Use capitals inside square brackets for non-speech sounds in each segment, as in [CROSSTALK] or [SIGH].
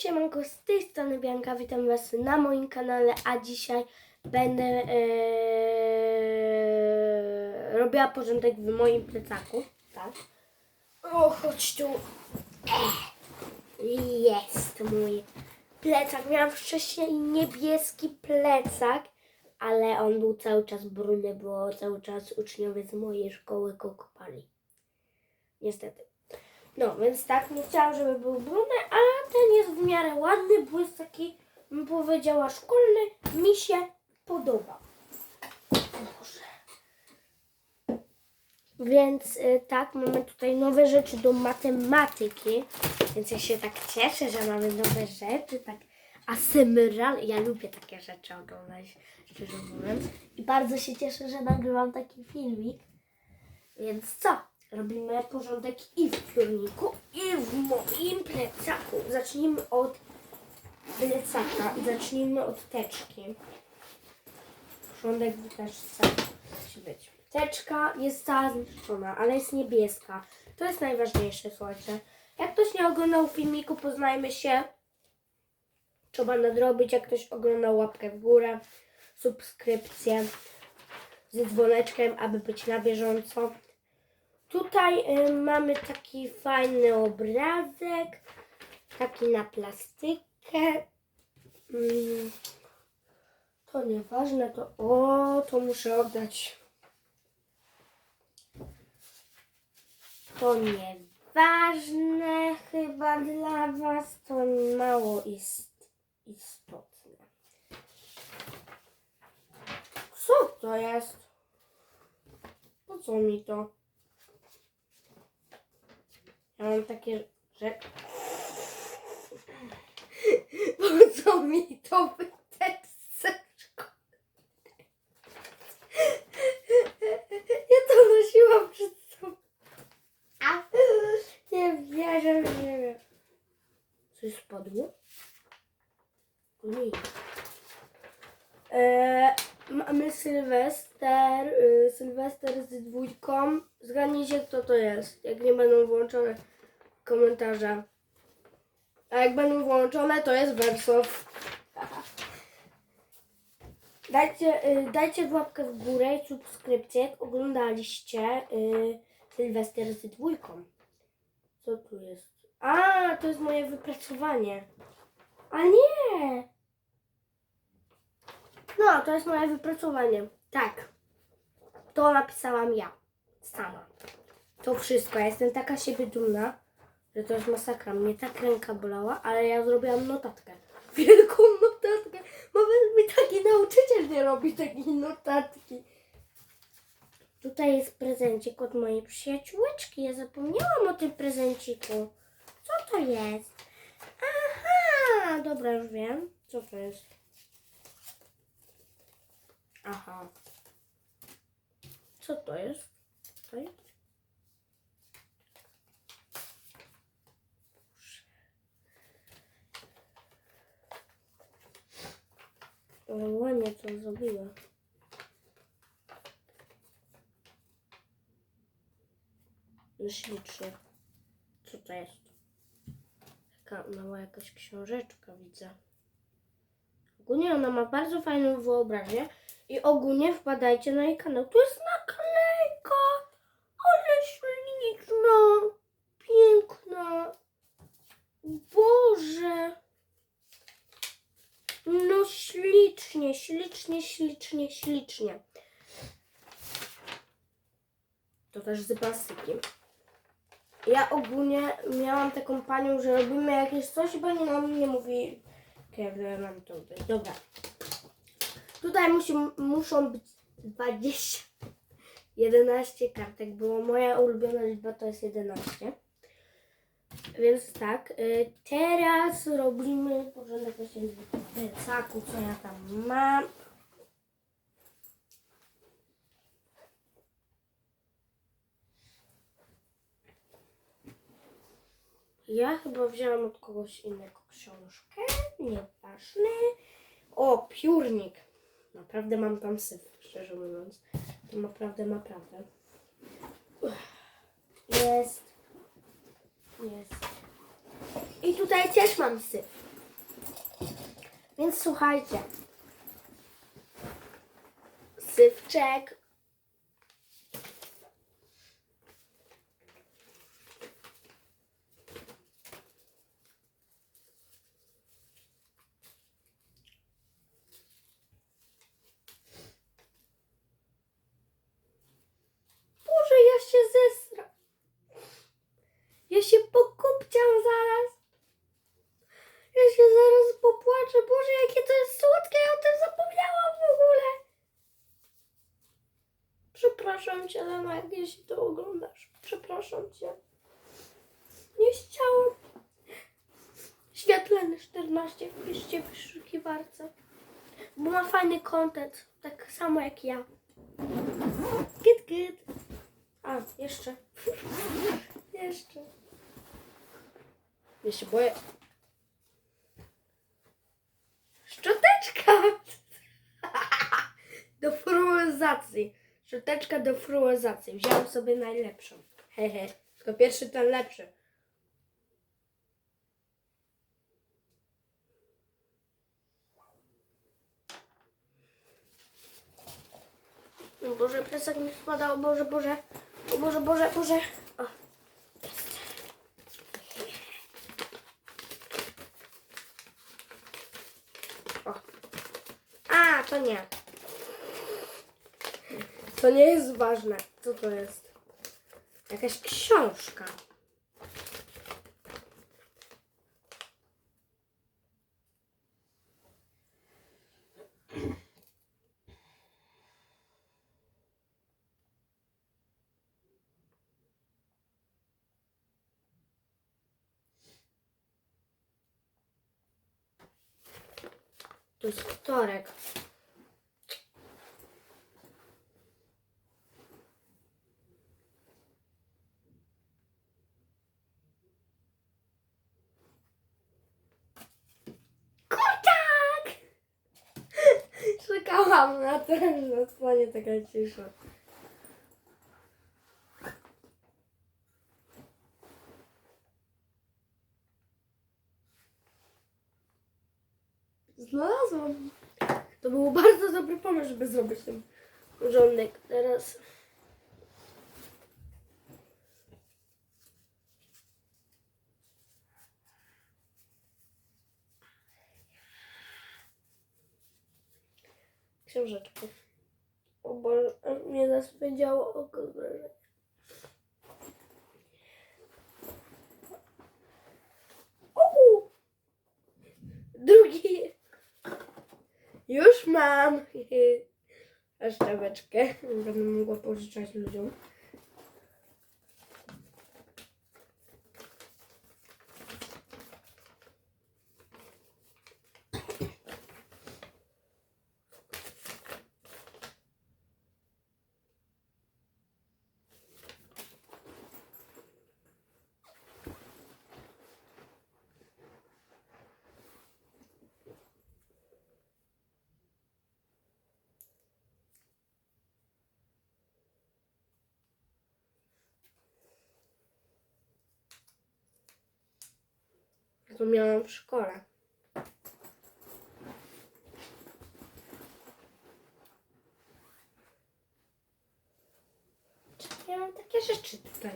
siemanko, z tej strony Bianka, witam Was na moim kanale, a dzisiaj będę e, robiła porządek w moim plecaku, tak? O, chodź tu. Ech, Jest mój plecak. Miałam wcześniej niebieski plecak, ale on był cały czas brudny, bo cały czas uczniowie z mojej szkoły go kopali. Niestety. No, więc tak, nie chciałam, żeby był brudny, ale ten jest w miarę ładny, bo jest taki, bym powiedziała, szkolny. Mi się podoba. Boże. Więc y, tak, mamy tutaj nowe rzeczy do matematyki, więc ja się tak cieszę, że mamy nowe rzeczy, tak asymral. Ja lubię takie rzeczy oglądać, szczerze mówiąc. I bardzo się cieszę, że nagrywam taki filmik. Więc co? Robimy porządek i w piórniku, i w moim plecaku. Zacznijmy od plecaka. Zacznijmy od teczki. Porządek w teczce musi być. Teczka jest cała zniszczona, ale jest niebieska. To jest najważniejsze, słuchajcie. Jak ktoś nie oglądał filmiku, poznajmy się. Trzeba nadrobić, jak ktoś oglądał łapkę w górę, subskrypcję z dzwoneczkiem, aby być na bieżąco. Tutaj y, mamy taki fajny obrazek, taki na plastykę. Mm, to nieważne, to o, to muszę oddać. To nieważne chyba dla Was, to mało ist, istotne. Co to jest? Po co mi to? Ja mam takie, że... [LAUGHS] Po co mi to w teczce Ja to nosiłam przed sobą. A, nie wierzę, nie wiem. Coś spadło? Nie. E, mamy Sylwester, y, Sylwester z dwójką. Zgadnijcie kto to jest, jak nie będą włączone komentarze. A jak będą włączone, to jest Wersow. [LAUGHS] Dajcie, y, dajcie łapkę w górę i subskrypcję, jak oglądaliście y, Sylwester z dwójką. Co tu jest? A, to jest moje wypracowanie. A nie! No, to jest moje wypracowanie. Tak. To napisałam ja. Sama. To wszystko. Ja jestem taka siebie dumna, że to jest masakra. Mnie tak ręka bolała, ale ja zrobiłam notatkę. [LAUGHS] Wielką notatkę. Nawet mi taki nauczyciel nie robi takiej notatki. Tutaj jest prezencik od mojej przyjaciółeczki. Ja zapomniałam o tym prezenciku. Co to jest? Aha, dobra, już wiem. Co to jest? Aha. Co to jest? Tutaj? O, ładnie to zrobiła. No. Co to jest? Taka mała jakaś książeczka widzę. Ogólnie ona ma bardzo fajną wyobraźnię i ogólnie wpadajcie na jej kanał. Tu jest naklejka! Ale śliczna! Piękna! Boże! No ślicznie, ślicznie, ślicznie, ślicznie. To też z plastyki. Ja ogólnie miałam taką panią, że robimy jakieś coś, bo nie nam nie mówi, kiedy mam to być. Dobra. Tutaj musi, muszą być 20, 11 kartek, bo moja ulubiona liczba to jest 11. Więc tak, y, teraz robimy porządek właśnie w plecaku, co ja tam mam. Ja chyba wzięłam od kogoś innego książkę, nieważne. O, piórnik. Naprawdę mam tam syf, szczerze mówiąc. To naprawdę, naprawdę. Jest. Jest. I tutaj też mam syf. Więc słuchajcie. Sywczek. Boże, ja się zesra. Ja się pokupciam zaraz. Ja się zaraz popłaczę. Boże, jakie to jest słodkie, ja o tym zapomniałam w ogóle. Przepraszam cię, Lena, jak jeśli to oglądasz. Przepraszam cię. Nie chciałam. Świetlany 14 wpiszcie w wyszukiwarce. Bo ma fajny content. Tak samo jak ja. Git, git. A, jeszcze. [LAUGHS] jeszcze. Ja się boję. Szczoteczka! [LAUGHS] do fruizacji. Szczoteczka do fruizacji. Wziąłem sobie najlepszą. Hehe. Tylko pierwszy ten lepszy. O Boże, plecak mi spada, o Boże, Boże. O Boże, Boże, Boże. O. O. A, to nie. To nie jest ważne. Co to jest? Jakaś książka. To jest wtorek. Czekałam na to, że nastanie taka cisza. Znalazłam. To był bardzo dobry pomysł, żeby zrobić ten porządek. Teraz. Książeczkę. O Boże, aż mnie zaspędziało oko z wrażenia. Drugi. Już mam. [LAUGHS] A szczaweczkę. Będę mogła pożyczać ludziom. To miałam w szkole. Ja mam takie rzeczy tutaj.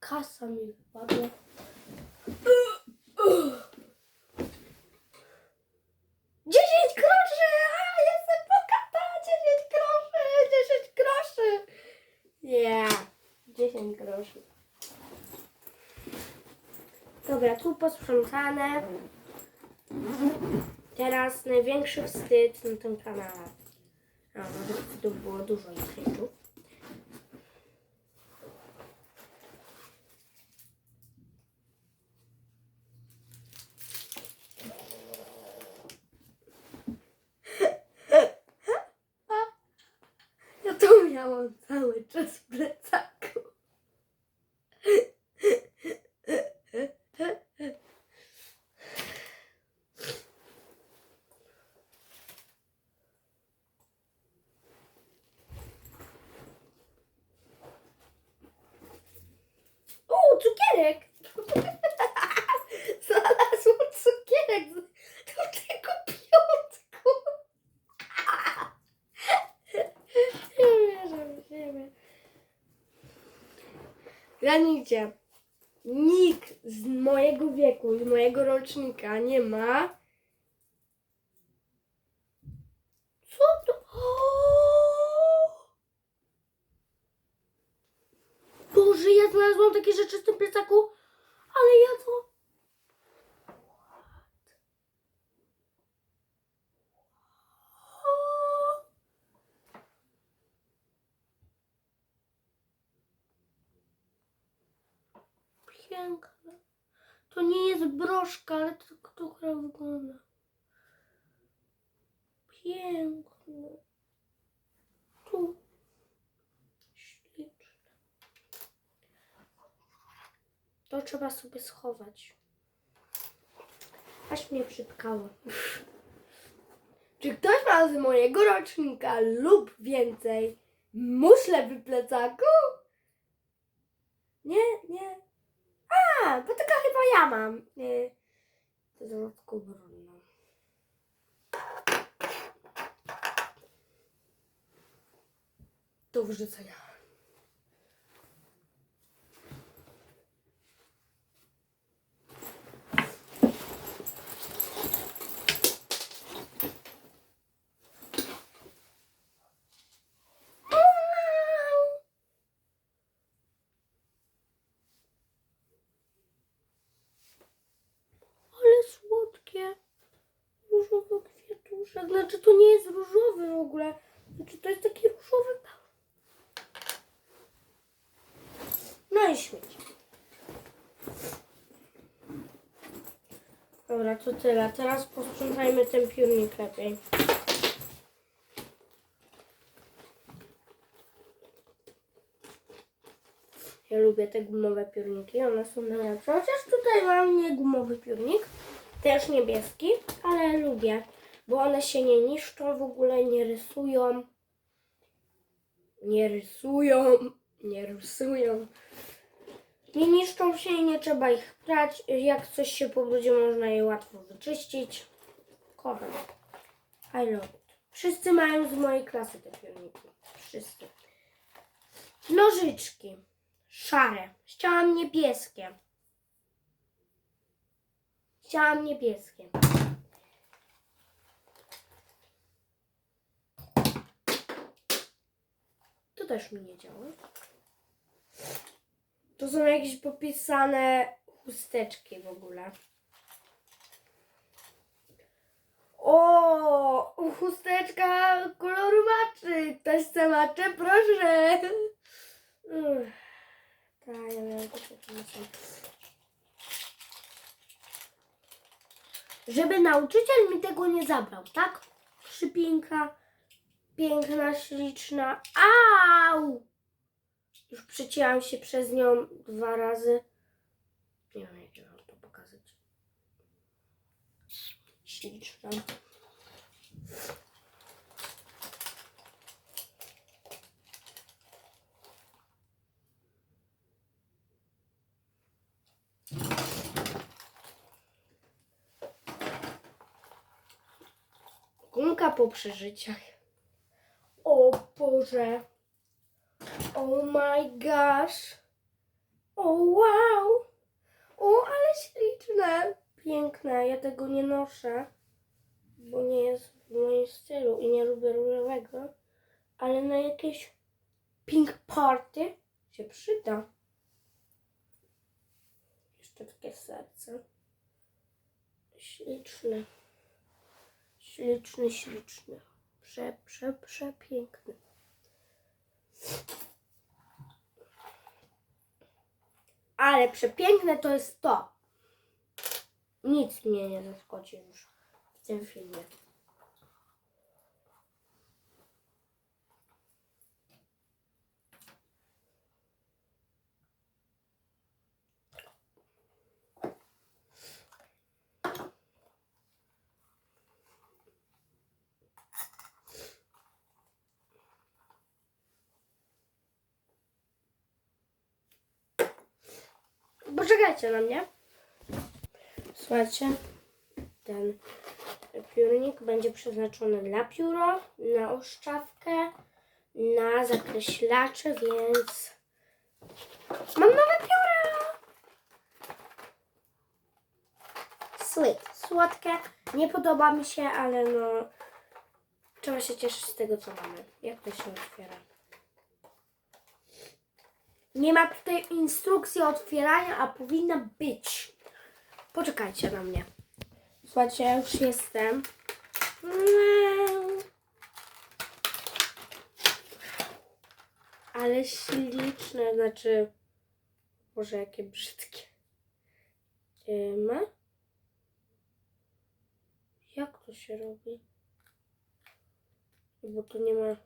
Kasa mi wypadła. Posprzątane. Teraz największy wstyd na tym kanale. A, wstydów było dużo krytów. Ja to miałam cały czas w plecaku. cukierek. Znalazłam cukierek do tego piątku. Nie wierzę w siebie. Granicie. Nikt z mojego wieku, z mojego rocznika nie ma. Co to? Boże, ja znalazłam takie rzeczy w tym plecaku, ale ja to... O! Piękne. To nie jest broszka, ale to tak trochę wygląda. Piękne. Tu. Śliczne. To trzeba sobie schować. Aż mnie przytkało. Czy ktoś ma z mojego rocznika lub więcej muszle w plecaku? Nie, nie. A, bo taka chyba ja mam. Nie. To dodatkowo brudno. Do wyrzucenia. Ale słodkie. Różowy kwiatuszek. Znaczy to nie jest różowy w ogóle. Znaczy to jest taki różowy. No i śmieci. Dobra, to tyle. Teraz posprzątajmy ten piórnik lepiej. Ja lubię te gumowe piórniki, one są najlepsze. Chociaż tutaj mam nie gumowy piórnik, też niebieski, ale lubię, bo one się nie niszczą, w ogóle nie rysują. Nie rysują, nie rysują. Nie niszczą się i nie trzeba ich prać. Jak coś się pobrudzi, można je łatwo wyczyścić. Kocham. I love it. Wszyscy mają z mojej klasy te piórniki. Wszyscy. Nożyczki. Szare. Chciałam niebieskie. Chciałam niebieskie. To też mi nie działa. To są jakieś popisane chusteczki w ogóle. O, chusteczka koloru maczy. Ktoś chce maczę? Proszę. Tak, ja miałam. Żeby nauczyciel mi tego nie zabrał, tak? Przypiękna, piękna, śliczna. Au! Już przecięłam się przez nią dwa razy. Nie wiem, jak wam to pokazać. Śliczna. Gumka po przeżyciach. Boże. Oh my gosh. O wow. O, ale śliczne. Piękne. Ja tego nie noszę, bo nie jest w moim stylu i nie lubię różowego. Ale na jakieś pink party się przyda. Jeszcze takie serce. Śliczne. Śliczny, śliczny. Prze, prze, przepiękny. Ale przepiękne to jest to. Nic mnie nie zaskoczy już w tym filmie. Poczekajcie na mnie. Słuchajcie, ten piórnik będzie przeznaczony dla pióro, na oszczawkę, na zakreślacze, więc mam nowe pióro! Sweet, słodkie. Nie podoba mi się, ale no trzeba się cieszyć z tego, co mamy. Jak to się otwiera? Nie ma tutaj instrukcji otwierania, a powinna być. Poczekajcie na mnie. Słuchajcie, ja już jestem. Ale śliczne, znaczy. Boże, jakie brzydkie. Yy, ma? Jak to się robi? Bo tu nie ma.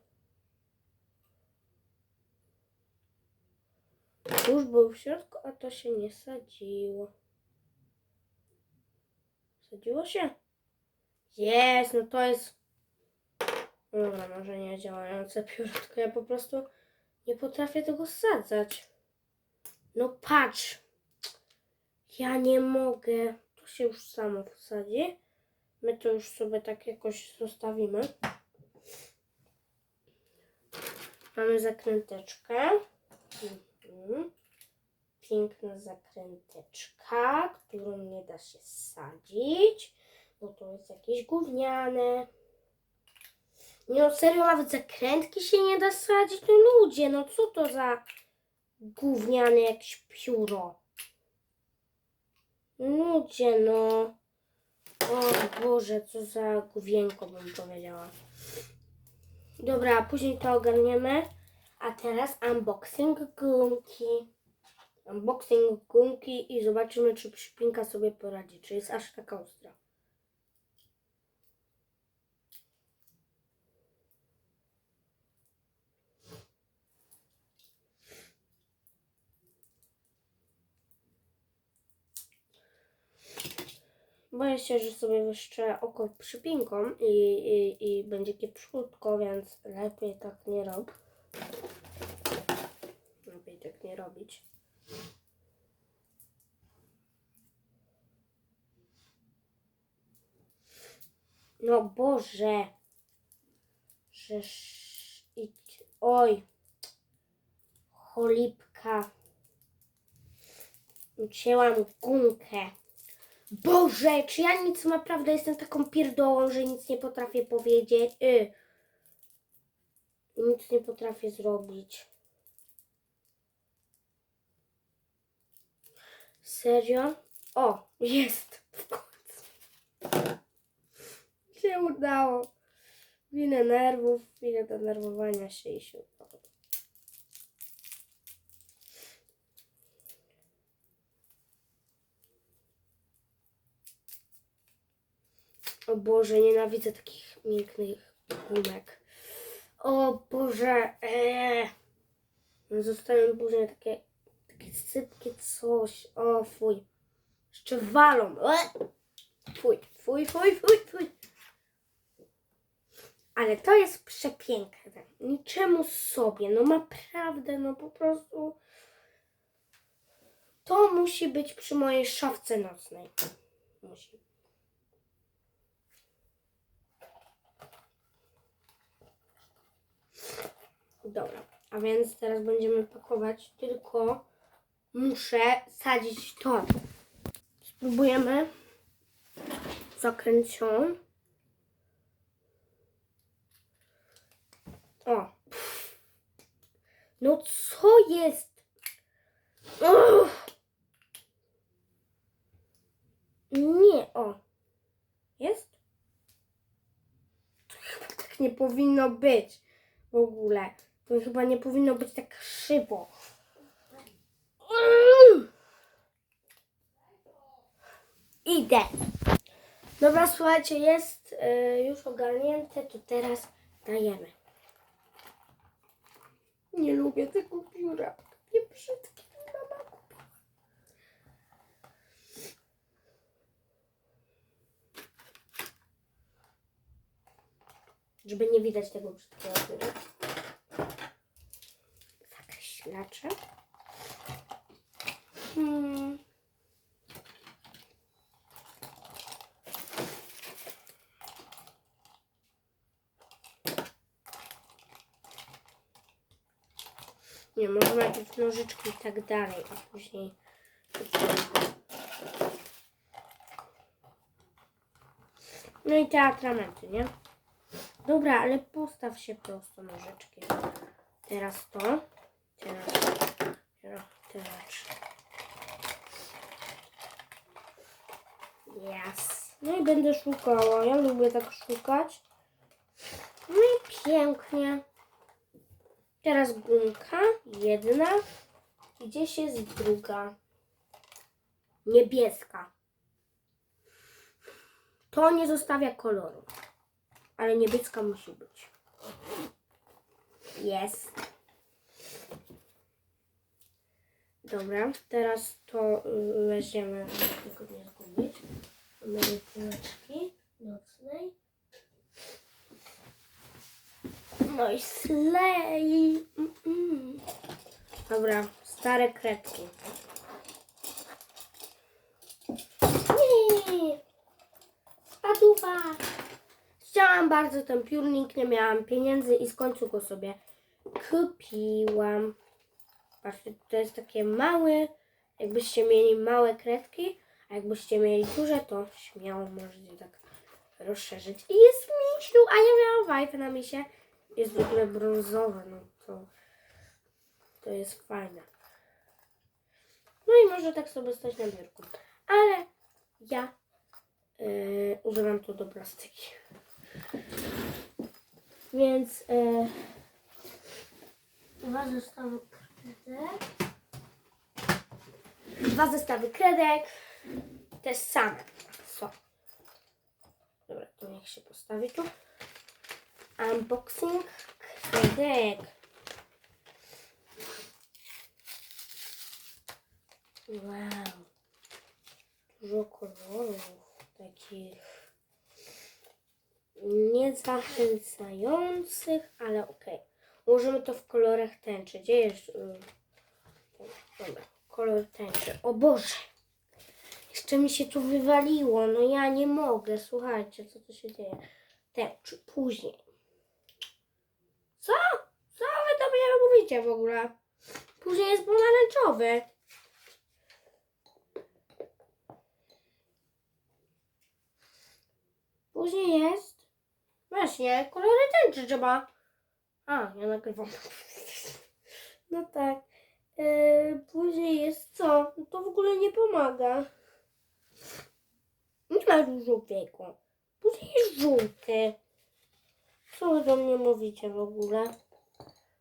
Już był w środku, a to się nie sadziło. Sadziło się? Jest, no to jest. Dobra, może nie działające pióro, tylko ja po prostu nie potrafię tego sadzać. No patrz. Ja nie mogę. To się już samo wsadzi. My to już sobie tak jakoś zostawimy. Mamy zakręteczkę. Piękna zakręteczka, którą nie da się sadzić, bo to jest jakieś gówniane. No serio, nawet zakrętki się nie da sadzić? No ludzie, no co to za gówniane jakieś pióro? Ludzie, no. O Boże, co za główienko bym powiedziała. Dobra, później to ogarniemy. A teraz unboxing gumki. Unboxing gumki i zobaczymy, czy przypinka sobie poradzi. Czy jest aż taka ostra. Boję się, że sobie wyszczę oko przypinką i, i, i będzie kieprzutko, więc lepiej tak nie rób. Lepiej tak nie robić. No Boże. Żeż idź. Oj. Cholipka. Ucięłam gumkę. Boże, czy ja nic naprawdę jestem taką pierdołą, że nic nie potrafię powiedzieć? Y. Nic nie potrafię zrobić. Serio? O, jest. W końcu. Się udało. Winę nerwów, winę denerwowania się i się udało. O Boże, nienawidzę takich mięknych gumek. O Boże, eee. Zostają później takie, takie sypkie coś. O fuj. Jeszcze walą. E! Fuj, fuj, fuj, fuj, fuj. Ale to jest przepiękne. Niczemu sobie. No naprawdę, no po prostu. To musi być przy mojej szafce nocnej. Musi. Dobra, a więc teraz będziemy pakować, tylko muszę sadzić to. Spróbujemy zakręcią. O. No co jest? Uff. Nie, o. Jest? Tak nie powinno być w ogóle. To chyba nie powinno być tak krzywo. Idę. Dobra, słuchajcie, jest y, już ogarnięte, to teraz dajemy. Nie lubię tego pióra. Nie brzydkie mama kupiła. Żeby nie widać tego brzydkiego pióra wyświetlaczy. Hmm. Nie, może najpierw nożyczki i tak dalej, a później... No i te atramenty, nie? Dobra, ale postaw się prosto nożyczkiem. Teraz to. Teraz. Yes. No i będę szukała. Ja lubię tak szukać. No i pięknie. Teraz gumka. Jedna. Gdzieś jest druga. Niebieska. To nie zostawia koloru. Ale niebieska musi być. Jest. Dobra, teraz to y, weźmiemy, tego nie zgubić. Mamy piłeczki nocnej. No i slej. Dobra, stare kredki. Nie. Spadła. Chciałam bardzo ten piórnik, nie miałam pieniędzy i w końcu go sobie kupiłam. Patrzcie, to jest takie małe, jakbyście mieli małe kredki, a jakbyście mieli duże, to śmiało możecie tak rozszerzyć. I jest misiu, a ja miałam wajpę na misie. Jest w ogóle brązowe, no to, to jest fajne. No i może tak sobie stać na biurku. Ale ja yy, używam to do plastyki. Więc yy, dwa zestawy Dwa zestawy kredek. Te same są. Dobra, to niech się postawi tu. Unboxing kredek. Wow. Dużo kolorów takich niezachęcających, ale okej. Ułożymy to w kolorach tęczy. Gdzie jest? y, Dobra, kolor tęczy. O Boże! Jeszcze mi się tu wywaliło. No ja nie mogę. Słuchajcie, co tu się dzieje. Tęczy. Później. Co? Co wy do mnie mówicie w ogóle? Później jest pomarańczowy. Później jest... Właśnie, kolory tęczy trzeba. A, ja nagrywam. [LAUGHS] No tak. E, później jest co? No to w ogóle nie pomaga. Nie ma żółtego. Później jest żółty. Co wy do mnie mówicie w ogóle?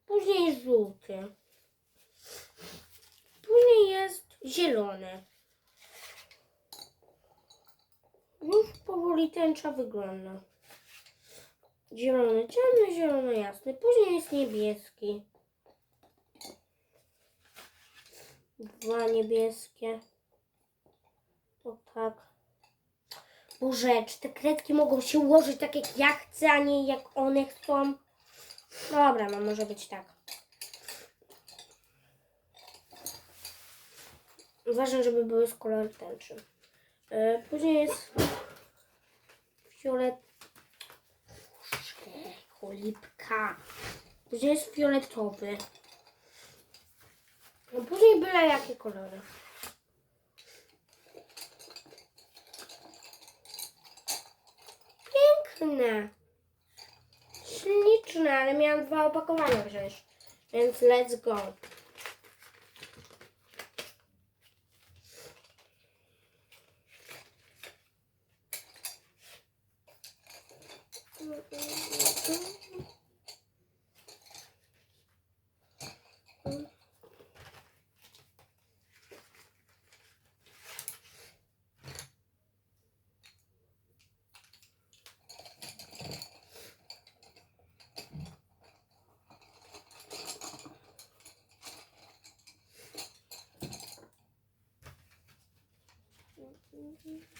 Później jest żółty. Później jest zielony. Już powoli tęcza wygląda. Zielony ciemny, zielony jasny. Później jest niebieski. Dwa niebieskie. To tak. Boże, czy te kredki mogą się ułożyć tak jak ja chcę, a nie jak one chcą? Dobra, no może być tak. Uważam, żeby były z koloru tęczy. Yy, później jest fiolet... Cholipka. Później jest fioletowy. No później byle jakie kolory. Piękne. Śliczne, ale miałam dwa opakowania wziąć. Więc let's go.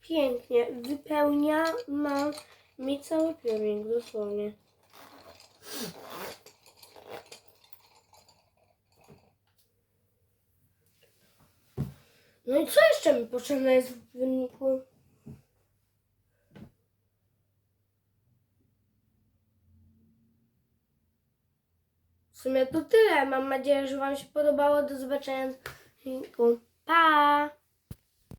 Pięknie. Wypełnia ma mi cały piórnik, dosłownie. No i co jeszcze mi potrzebne jest w wyniku? W sumie to tyle. Mam nadzieję, że Wam się podobało. Do zobaczenia w wyniku.